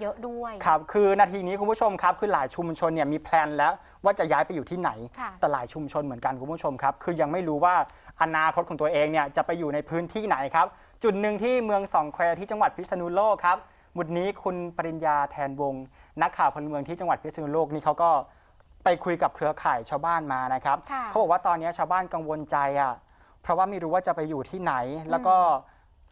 เยอะด้วย ครับ คือนาทีนี้คุณผู้ชมครับ คือหลายชุมชนเนี่ยมีแพลนแล้วว่าจะย้ายไปอยู่ที่ไหน ค่ะแต่หลายชุมชนเหมือนกันคุณผู้ชมครับ คือยังไม่รู้ว่าอนาคตของตัวเองเนี่ยจะไปอยู่ในพื้นที่ไหนครับ จุดหนึ่งที่เมืองสองแควที่จังหวัดพิษณุโลกครับหมุดนี้คุณปริญญาแทนวงศ์นักข่าวพลเมืองที่จังหวัดพิษณุโลกนี่เขาก็ไปคุยกับเครือข่ายชาวบ้านมานะครับ ค่ะเขาบอกว่าตอนนี้ชาวบ้านกังวลใจอะเพราะว่าไม่รู้ว่าจะไปอยู่ที่ไหน แล้วก็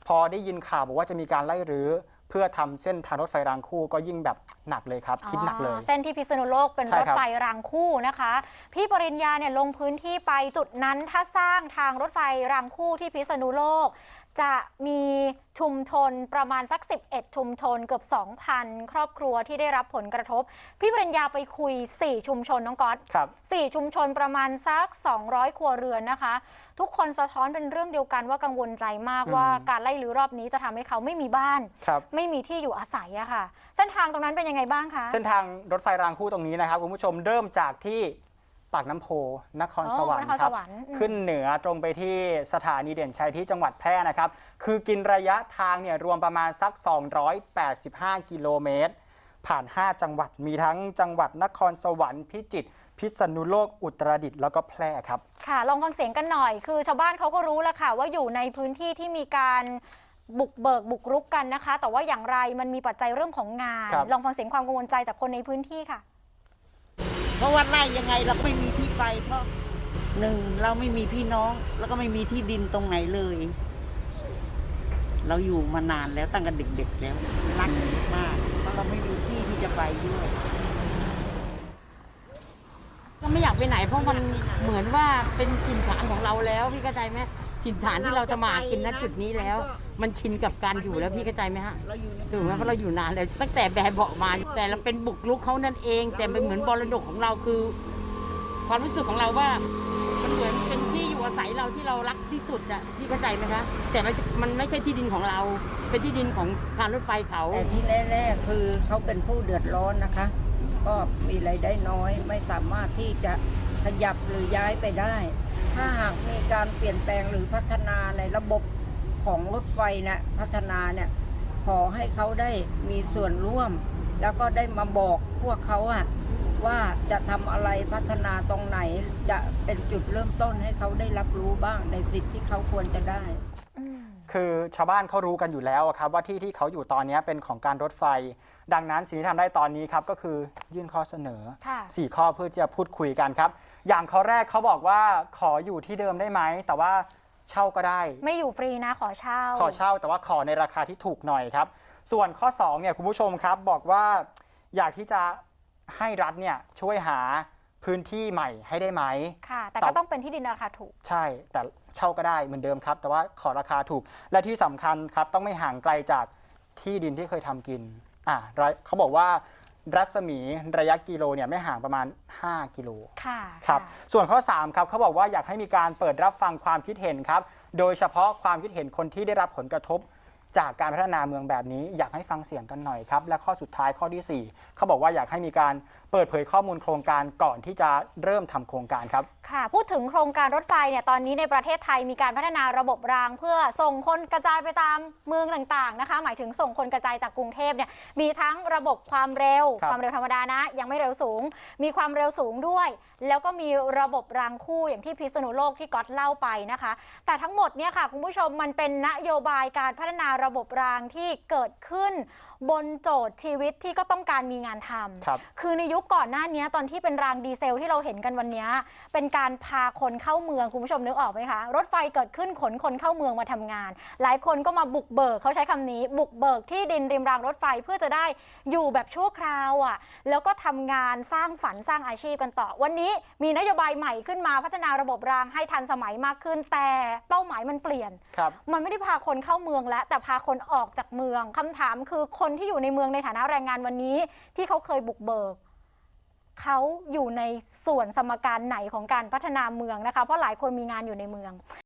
พอได้ยินข่าวบอกว่าจะมีการไล่รื้อ เพื่อทำเส้นทางรถไฟรางคู่ก็ยิ่งแบบหนักเลยครับคิดหนักเลยอ๋อเส้นที่พิษณุโลกเป็นใช่รถครับไฟรางคู่นะคะ พี่ปริญญาเนี่ยลงพื้นที่ไปจุดนั้นถ้าสร้างทางรถไฟรางคู่ที่พิษณุโลกจะมีชุมชนประมาณสัก 11 ชุมชนเกือบ 2,000 ครอบครัวที่ได้รับผลกระทบ พี่ปริญญาไปคุย 4 ชุมชนน้องก๊อตครับสี่ชุมชนประมาณสัก 200 ครัวเรือนนะคะ ทุกคนสะท้อนเป็นเรื่องเดียวกันว่ากังวลใจมากอืมว่าการไล่รื้อรอบนี้จะทำให้เขาไม่มีบ้านครับไม่มีที่อยู่อาศัยอะค่ะ เส้นทางตรงนั้นเป็นยังไงบ้างคะ เส้นทางรถไฟรางคู่ตรงนี้นะครับคุณผู้ชมเริ่มจากที่ ปากน้ำโพนครอ๋อสวรรค์นครครัสบวรรค์อืมขึ้นเหนือตรงไปที่สถานีเด่นชัยที่จังหวัดแพร่นะครับ คือกินระยะทางเนี่ยรวมประมาณสัก 285 กิโลเมตร ผ่าน 5 จังหวัดมีทั้งจังหวัดนครสวรรค์พิจิตรพิษณุโลกอุตรดิตถ์แล้วก็แพร่ครับ ค่ะลองฟังเสียงกันหน่อย คือชาวบ้านเขาก็รู้แล้วค่ะ ว่าอยู่ในพื้นที่ที่มีการบุกเบิกบุกรุกกันนะคะ แต่ว่าอย่างไรมันมีปัจจัยเรื่องของงานครับลองฟังเสียงความกังวลใจจากคนในพื้นที่ค่ะ เพราะว่าไล่ยังไงเราไม่มีที่ไป เพราะหนึ่งเราไม่มีพี่น้อง แล้วก็ไม่มีที่ดินตรงไหนเลย เราอยู่มานานแล้วตั้งแต่เด็กๆแล้ว รักมาก เพราะเราไม่มีที่ที่จะไปด้วยก็ไม่อยากไปไหนเพราะมันเหมือนว่าเป็นถิ่นฐานของเราแล้วพี่เข้าใจไหม ถิ่นฐานที่เราจะมากินณจุดนี้แล้ว มันชินกับการอยู่แล้วพี่เข้าใจไหมฮะเราอยู่ใน ถูกไหมเพราะเราอยู่นานแล้วตั้งแต่แบบเบาะมา แต่เราเป็นบุกลุกเขานั่นเอง แต่เป็นเหมือนบรดกของเราคือ ความรู้สึกของเราว่ามันเหมือนเป็นที่อยู่อาศัยเราที่เรารักที่สุดอะพี่เข้าใจไหมคะแต่มันมันไม่ใช่ที่ดินของเรา เป็นที่ดินของการรถไฟเขา แต่ที่แน่ๆคือเขาเป็นผู้เดือดร้อนนะคะ ก็มีรายได้น้อยไม่สามารถที่จะ ขยับหรือย้ายไปได้ ถ้าหากมีการเปลี่ยนแปลงหรือพัฒนาในระบบของรถไฟนะพัฒนาเนี่ยขอให้เขาได้มีส่วนร่วม แล้วก็ได้มาบอกพวกเขาอะว่าจะทำอะไรพัฒนาตรงไหนจะเป็นจุดเริ่มต้นให้เขาได้รับรู้บ้างในสิทธิ์ที่เขาควรจะได้ คือชาวบ้านเขารู้กันอยู่แล้วอะครับว่าที่ที่เขาอยู่ตอนนี้เป็นของการรถไฟ ดังนั้นสิ่งที่ทำได้ตอนนี้ครับก็คือยื่นข้อเสนอค่ะ4ข้อเพื่อจะพูดคุยกันครับ อย่างข้อแรกเขาบอกว่าขออยู่ที่เดิมได้ไหม แต่ว่าเช่าก็ได้ ไม่อยู่ฟรีนะขอเช่า ขอเช่าแต่ว่าขอในราคาที่ถูกหน่อยครับ ส่วนข้อ2เนี่ยคุณผู้ชมครับบอกว่าอยากที่จะให้รัฐเนี่ยช่วยหา พื้นที่ใหม่ให้ได้ไหม ค่ะแต่แต่ก็ต้องเป็นที่ดินราคาถูก ใช่ แต่เช่าก็ได้เหมือนเดิมครับ แต่ว่าขอราคาถูก และที่สำคัญครับต้องไม่ห่างไกลจากที่ดินที่เคยทำกิน อ่าระเขาบอกว่ารัศมีระยะกิโลเนี่ยไม่ห่างประมาณ 5 กิโล ค่ะครับะส่วนข้อ 3 ครับเขาบอกว่าอยากให้มีการเปิดรับฟังความคิดเห็นครับ โดยเฉพาะความคิดเห็นคนที่ได้รับผลกระทบ จากการพัฒนาเมืองแบบนี้ อยากให้ฟังเสียงกันหน่อยครับ และข้อสุดท้ายข้อทีสี่4 เขาบอกว่าอยากให้มีการเปิดเผยข้อมูลโครงการก่อนที่จะเริ่มทำโครงการครับ ค่ะ พูดถึงโครงการรถไฟเนี่ยตอนนี้ในประเทศไทยมีการพัฒนาระบบราง เพื่อส่งคนกระจายไปตามเมืองต่างๆนะคะ หมายถึงส่งคนกระจายจากกรุงเทพเนี่ยมีทั้งระบบความเร็วคความเร็วธรรมดานะ ยังไม่เร็วสูง มีความเร็วสูงด้วย แล้วก็มีระบบรางคู่อย่างที่พิษณุโลกที่ก๊อตเล่าไปนะคะ แต่ทั้งหมดเนี่ยค่ะคุณผู้ชมมันเป็นนโยบายการพัฒนาระบบรางที่เกิดขึ้น บนโจทย์ชีวิตที่ก็ต้องการมีงานทำครับคือในยุคก่อนหน้านี้ตอนที่เป็นรางดีเซลที่เราเห็นกันวันนี้ เป็นการพาคนเข้าเมืองคุณผู้ชมนึกออกไหมคะ รถไฟเกิดขึ้นขนคนเข้าเมืองมาทำงาน หลายคนก็มาบุกเบิกเขาใช้คำนี้ บุกเบิกที่ดินริมรางรถไฟเพื่อจะได้อยู่แบบชั่วคราวอะแล้วก็ทำงานสร้างฝันสร้างอาชีพกันต่อ วันนี้มีนโยบายใหม่ขึ้นมาพัฒนาระบบรางให้ทันสมัยมากขึ้น แต่เป้าหมายมันเปลี่ยนครับมันไม่ได้พาคนเข้าเมืองแล้วแต่พาคนออกจากเมืองคำถามคือคนที่อยู่ในเมืองในฐานะแรงงานวันนี้ ที่เขาเคยบุกเบิกเขาอยู่ในส่วนสมการไหนของการพัฒนาเมืองนะคะ เพราะหลายคนมีงานอยู่ในเมือง